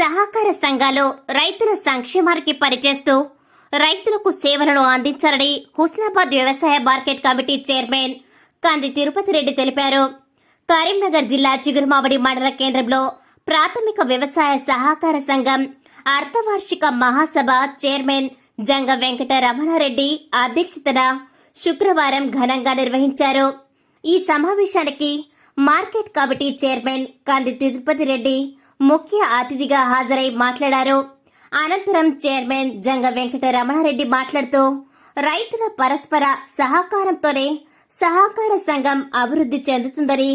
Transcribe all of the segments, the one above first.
సహకార సంఘాలు రైతుల సంక్షేమానికి పనిచేస్తూ రైతులకు సేవలను అందించాలని హుస్నాబాద్ వ్యవసాయ మార్కెట్ కమిటీ చైర్మన్ కంది తిరుపతి రెడ్డి తెలిపారు. కరీంనగర్ జిల్లా చిగురుమావడి మండల కేంద్రంలో ప్రాథమిక వ్యవసాయ సహకార సంఘం అర్ధవార్షిక మహాసభ చైర్మన్ జంగ వెంకట రమణారెడ్డి అధ్యక్షతన శుక్రవారం ఘనంగా నిర్వహించారు. ఈ సమావేశానికి మార్కెట్ కమిటీ చైర్మన్ కంది తిరుపతి రెడ్డి ముఖ్య అతిథిగా హాజరై మాట్లాడారు. అనంతరం చైర్మన్ జంగ వెంకట రమణారెడ్డి మాట్లాడుతూ రైతుల పరస్పర సహకారంతోనే సహకార సంఘం అభివృద్ధి చెందుతుందని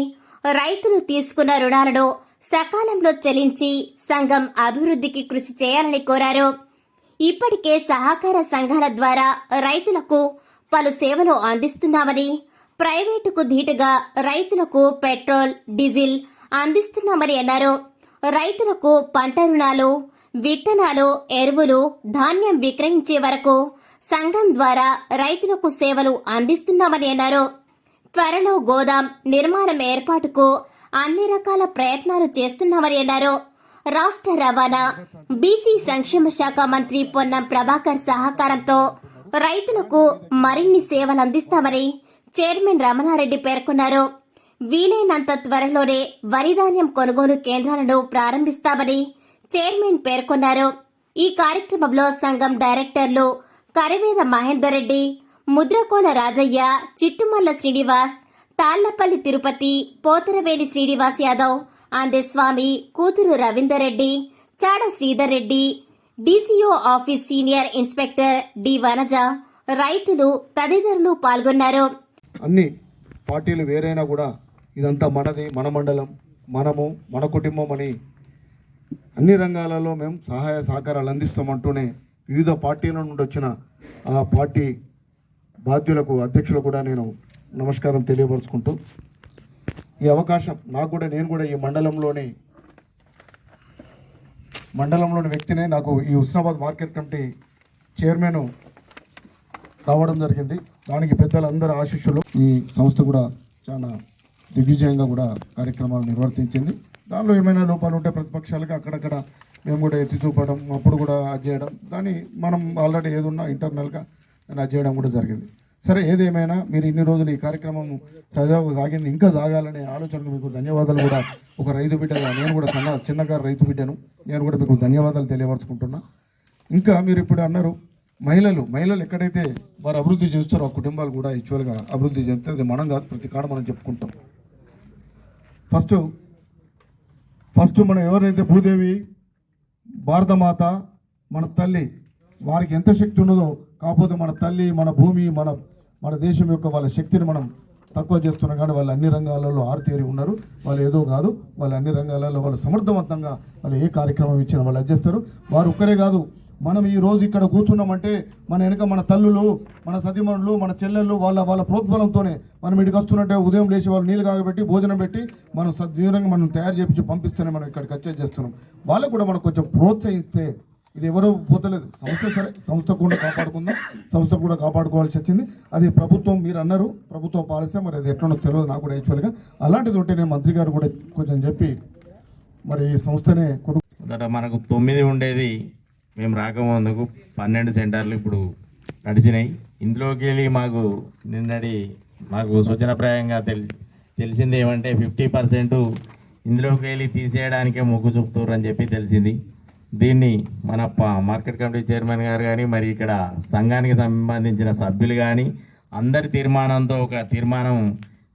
రైతులు తీసుకున్న రుణాలను సకాలంలో చెల్లించి సంఘం అభివృద్ధికి కృషి చేయాలని కోరారు. ఇప్పటికే సహకార సంఘాల ద్వారా రైతులకు పలు సేవలు అందిస్తున్నామని ప్రైవేటుకు ధీటుగా రైతులకు పెట్రోల్ డీజిల్ అందిస్తున్నామని అన్నారు. రైతులకు పంట రుణాలు విత్తనాలు ఎరువులు ధాన్యం విక్రయించే వరకు సంఘం ద్వారా రైతులకు సేవలు అందిస్తున్నామని అన్నారు. త్వరలో గోదాం నిర్మాణం ఏర్పాటుకు అన్ని రకాల ప్రయత్నాలు చేస్తున్నామని అన్నారు. రాష్ట్ర రవాణా బీసీ సంక్షేమ శాఖ మంత్రి పొన్నం ప్రభాకర్ సహకారంతో రైతులకు మరిన్ని సేవలు అందిస్తామని చైర్మన్ రమణారెడ్డి పేర్కొన్నారు. వీలైనంత త్వరలోనే వరిధాన్యం కొనుగోలు కేంద్రాలను ప్రారంభిస్తామని చైర్మన్ పేర్కొన్నారు. ఈ కార్యక్రమంలో సంఘం డైరెక్టర్లు కరివేద మహేందర్ రెడ్డి ముద్రకోల రాజయ్య చిట్టుమల్ల శ్రీనివాస్ తాళ్ళపల్లి తిరుపతి పోతరవేలి శ్రీనివాస్ యాదవ్ ఆందేస్వామి కూతురు Ravinder Reddy Chada Sridhar Reddy DCO office senior inspector D Vanaja రైతులు తదితరులు పాల్గొన్నారు. అన్ని పార్టీలు వేరైనా కూడా ఇదంతా మనది మన మండలం మనము మన కుటుంబం అని అన్ని రంగాలలో మేము సహాయ సహకారాలు అందిస్తామంటూనే వివిధ పార్టీల నుండి వచ్చిన ఆ పార్టీ బాధ్యులకు అధ్యక్షులు కూడా నేను నమస్కారం తెలియపరుచుకుంటూ ఈ అవకాశం నాకు కూడా నేను కూడా ఈ మండలంలోని మండలంలోని వ్యక్తినే నాకు ఈ హుస్నాబాద్ మార్కెట్ కమిటీ చైర్మన్ రావడం జరిగింది. దానికి పెద్దలందరి ఆశీస్సులు ఈ సంస్థ కూడా చాలా దిగ్విజయంగా కూడా కార్యక్రమాలు నిర్వర్తించింది. దానిలో ఏమైనా లోపాలు ఉంటే ప్రతిపక్షాలకి అక్కడక్కడ మేము కూడా ఎత్తి చూపడం అప్పుడు కూడా అది చేయడం. దాన్ని మనం ఆల్రెడీ ఏదున్నా ఇంటర్నల్గా నేను అది చేయడం కూడా జరిగింది. సరే ఏదేమైనా మీరు ఇన్ని రోజులు ఈ కార్యక్రమం సజావుగా సాగింది ఇంకా సాగాలనే ఆలోచనకు మీకు ధన్యవాదాలు కూడా ఒక రైతు బిడ్డగా నేను కూడా చిన్న చిన్నగా రైతు బిడ్డను. నేను కూడా మీకు ధన్యవాదాలు తెలియపరచుకుంటున్నా. ఇంకా మీరు ఇప్పుడు అన్నారు మహిళలు మహిళలు ఎక్కడైతే వారు అభివృద్ధి చేస్తారో ఆ కుటుంబాలు కూడా యాక్చువల్గా అభివృద్ధి చెందితే అది మనం కాదు ప్రతి కాడ మనం చెప్పుకుంటాం. ఫస్ట్ ఫస్ట్ మనం ఎవరైతే భూదేవి భారతమాత మన తల్లి వారికి ఎంత శక్తి ఉన్నదో కాకపోతే మన తల్లి మన భూమి మన మన దేశం యొక్క వాళ్ళ శక్తిని మనం తక్కువ చేస్తున్నాం కానీ వాళ్ళు అన్ని రంగాలలో ఆరితేరి ఉన్నారు. వాళ్ళు ఏదో కాదు వాళ్ళు అన్ని రంగాలలో వాళ్ళు సమర్థవంతంగా వాళ్ళు ఏ కార్యక్రమం ఇచ్చినా వాళ్ళు అది చేస్తారు. వారు ఒక్కరే కాదు మనం ఈ రోజు ఇక్కడ కూర్చున్నామంటే మన వెనుక మన తల్లులు మన సతీమణులు మన చెల్లెళ్ళు వాళ్ళ వాళ్ళ ప్రోద్బలంతోనే మనం ఇక్కడికి వస్తున్నట్టే ఉదయం లేచి వాళ్ళు నీళ్ళు కాగబెట్టి భోజనం పెట్టి మనం సద్వీరంగా మనం తయారు చేయించి పంపిస్తేనే మనం ఇక్కడికి వచ్చేది చేస్తున్నాం. వాళ్ళకు కూడా మనం కొంచెం ప్రోత్సహిస్తే ఇది ఎవరో పోతలేదు. సంస్థ సరే సంస్థ కూడా కాపాడుకుందాం. సంస్థ కూడా కాపాడుకోవాల్సి వచ్చింది. అది ప్రభుత్వం మీరు అన్నారు ప్రభుత్వం పాలసీ మరి అది ఎట్లనో తెలియదు నాకు కూడా యాక్చువల్గా అలాంటిది ఉంటే నేను మంత్రి గారు కూడా కొంచెం చెప్పి మరి ఈ సంస్థనే కొడుకు మనకు తొమ్మిది ఉండేది. మేము రాకముందుకు పన్నెండు సెంటర్లు ఇప్పుడు నడిచినాయి. ఇందులోకి వెళ్ళి మాకు నిన్నటి మాకు సూచనప్రాయంగా తెలి తెలిసింది ఏమంటే ఫిఫ్టీ పర్సెంట్ ఇందులోకి వెళ్ళి తీసేయడానికే మొగ్గు చూపుతారు అని చెప్పి తెలిసింది. దీన్ని మన మార్కెట్ కమిటీ చైర్మన్ గారు కానీ మరి ఇక్కడ సంఘానికి సంబంధించిన సభ్యులు కానీ అందరి తీర్మానంతో ఒక తీర్మానం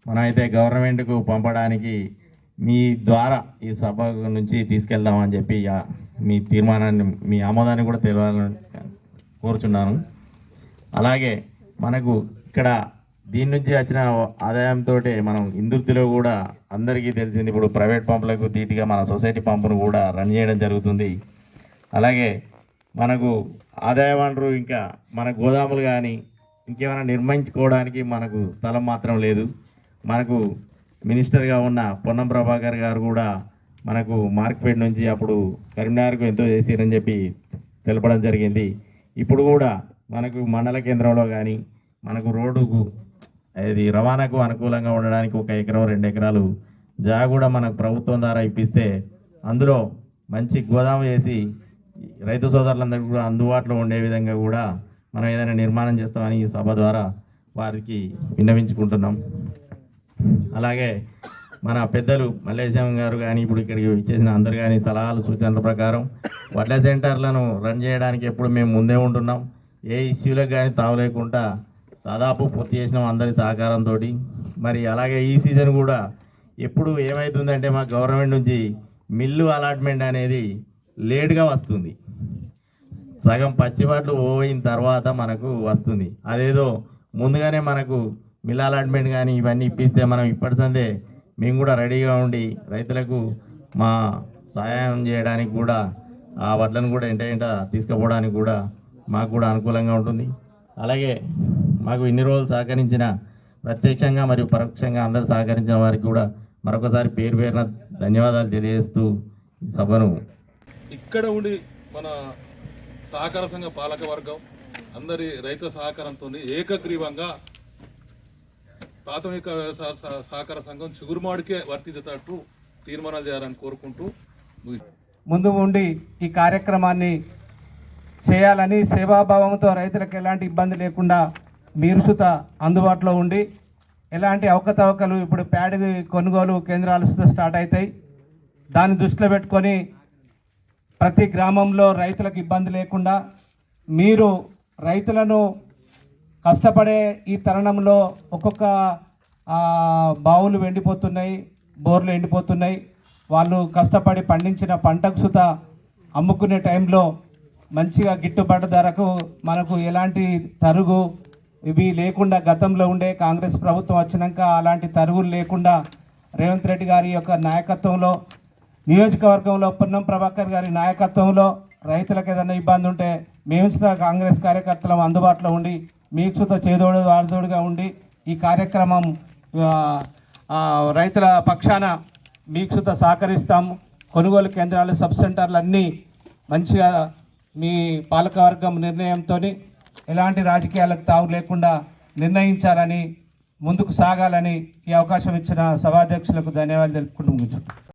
మనమైతే గవర్నమెంట్కు పంపడానికి మీ ద్వారా ఈ సభ నుంచి తీసుకెళ్దామని చెప్పి మీ తీర్మానాన్ని మీ ఆమోదాన్ని కూడా తెలియాలని కోరుచున్నాను. అలాగే మనకు ఇక్కడ దీని నుంచి వచ్చిన ఆదాయంతో మనం ఇందుర్తిలో కూడా అందరికీ తెలిసింది. ఇప్పుడు ప్రైవేట్ పంపులకు ధీటుగా మన సొసైటీ పంపును కూడా రన్ చేయడం జరుగుతుంది. అలాగే మనకు ఆదాయ వనరు ఇంకా మన గోదాములు కానీ ఇంకేమైనా నిర్మించుకోవడానికి మనకు స్థలం మాత్రం లేదు. మనకు మినిస్టర్గా ఉన్న పొన్నం ప్రభాకర్ గారు కూడా మనకు మార్క్పేట్ నుంచి అప్పుడు కరీంనగర్కు ఎంతో చేసిరని చెప్పి తెలపడం జరిగింది. ఇప్పుడు కూడా మనకు మండల కేంద్రంలో కానీ మనకు రోడ్డుకు అది రవాణాకు అనుకూలంగా ఉండడానికి ఒక ఎకరం రెండు ఎకరాలు జాగ కూడా మనకు ప్రభుత్వం ద్వారా ఇప్పిస్తే అందులో మంచి గోదాము వేసి రైతు సోదరులందరికీ కూడా అందుబాటులో ఉండే విధంగా కూడా మనం ఏదైనా నిర్మాణం చేస్తామని ఈ సభ ద్వారా వారికి విన్నవించుకుంటున్నాం. అలాగే మన పెద్దలు మల్లేశం గారు కానీ ఇప్పుడు ఇక్కడికి ఇచ్చేసిన అందరు కానీ సలహాలు సూచనల ప్రకారం వడ్ల సెంటర్లను రన్ చేయడానికి ఎప్పుడు మేము ముందే ఉంటున్నాం. ఏ ఇష్యూలకు కానీ తావలేకుండా దాదాపు పూర్తి చేసినాం అందరి సహకారంతో మరి అలాగే ఈ సీజన్ కూడా ఎప్పుడు ఏమవుతుందంటే మా గవర్నమెంట్ నుంచి మిల్లు అలాట్మెంట్ అనేది లేట్గా వస్తుంది. సగం పచ్చిబాట్లు పోయిన తర్వాత మనకు వస్తుంది. అదేదో ముందుగానే మనకు మిల్ అలాట్మెంట్ కానీ ఇవన్నీ ఇప్పిస్తే మనం ఇప్పటి సందే మేము కూడా రెడీగా ఉండి రైతులకు మా సహాయం చేయడానికి కూడా ఆ వడ్లను కూడా ఎంట ఎంట తీసుకుపోవడానికి కూడా మాకు కూడా అనుకూలంగా ఉంటుంది. అలాగే మాకు ఇన్ని రోజులు సహకరించిన ప్రత్యక్షంగా మరియు పరోక్షంగా అందరూ సహకరించిన వారికి కూడా మరొకసారి పేరు పేరున ధన్యవాదాలు తెలియజేస్తూ సభను ఇక్కడ ఉండి మన సహకార సంఘ పాలక వర్గం అందరి రైతు సహకారంతో ఏకగ్రీవంగా ప్రాథమిక వ్యవసాయ సహకార సంఘం చిగురుమాడికే వర్తించేటట్టు తీర్మానాలు చేయాలని కోరుకుంటూ ముందు ఉండి ఈ కార్యక్రమాన్ని చేయాలని సేవాభావంతో రైతులకు ఎలాంటి ఇబ్బంది లేకుండా మీరు సుత అందుబాటులో ఉండి ఎలాంటి అవకతవకలు ఇప్పుడు ప్యాడ్ కొనుగోలు కేంద్రాలు సుత స్టార్ట్ అవుతాయి. దాన్ని దృష్టిలో పెట్టుకొని ప్రతి గ్రామంలో రైతులకు ఇబ్బంది లేకుండా మీరు రైతులను కష్టపడే ఈ తరుణంలో ఒక్కొక్క బావులు ఎండిపోతున్నాయి బోర్లు ఎండిపోతున్నాయి. వాళ్ళు కష్టపడి పండించిన పంటకు సుత అమ్ముకునే టైంలో మంచిగా గిట్టుబాటు ధరకు మనకు ఎలాంటి తరుగు ఇవి లేకుండా గతంలో ఉండే కాంగ్రెస్ ప్రభుత్వం వచ్చినాక అలాంటి తరుగులు లేకుండా రేవంత్ రెడ్డి గారి యొక్క నాయకత్వంలో నియోజకవర్గంలో పొన్నం ప్రభాకర్ గారి నాయకత్వంలో రైతులకు ఏదైనా ఇబ్బంది ఉంటే మేము కాంగ్రెస్ కార్యకర్తలం అందుబాటులో ఉండి మీకు చేదోడు ఆడదోడుగా ఉండి ఈ కార్యక్రమం రైతుల పక్షాన మీక్షత సహకరిస్తాము సహకరిస్తాం. కొనుగోలు కేంద్రాలు సబ్ సెంటర్లు అన్నీ మంచిగా మీ పాలకవర్గం నిర్ణయంతో ఎలాంటి రాజకీయాలకు తావు లేకుండా నిర్ణయించాలని ముందుకు సాగాలని ఈ అవకాశం ఇచ్చిన సభాధ్యక్షులకు ధన్యవాదాలు తెలుపుకుంటూ ముగించుకుంటాం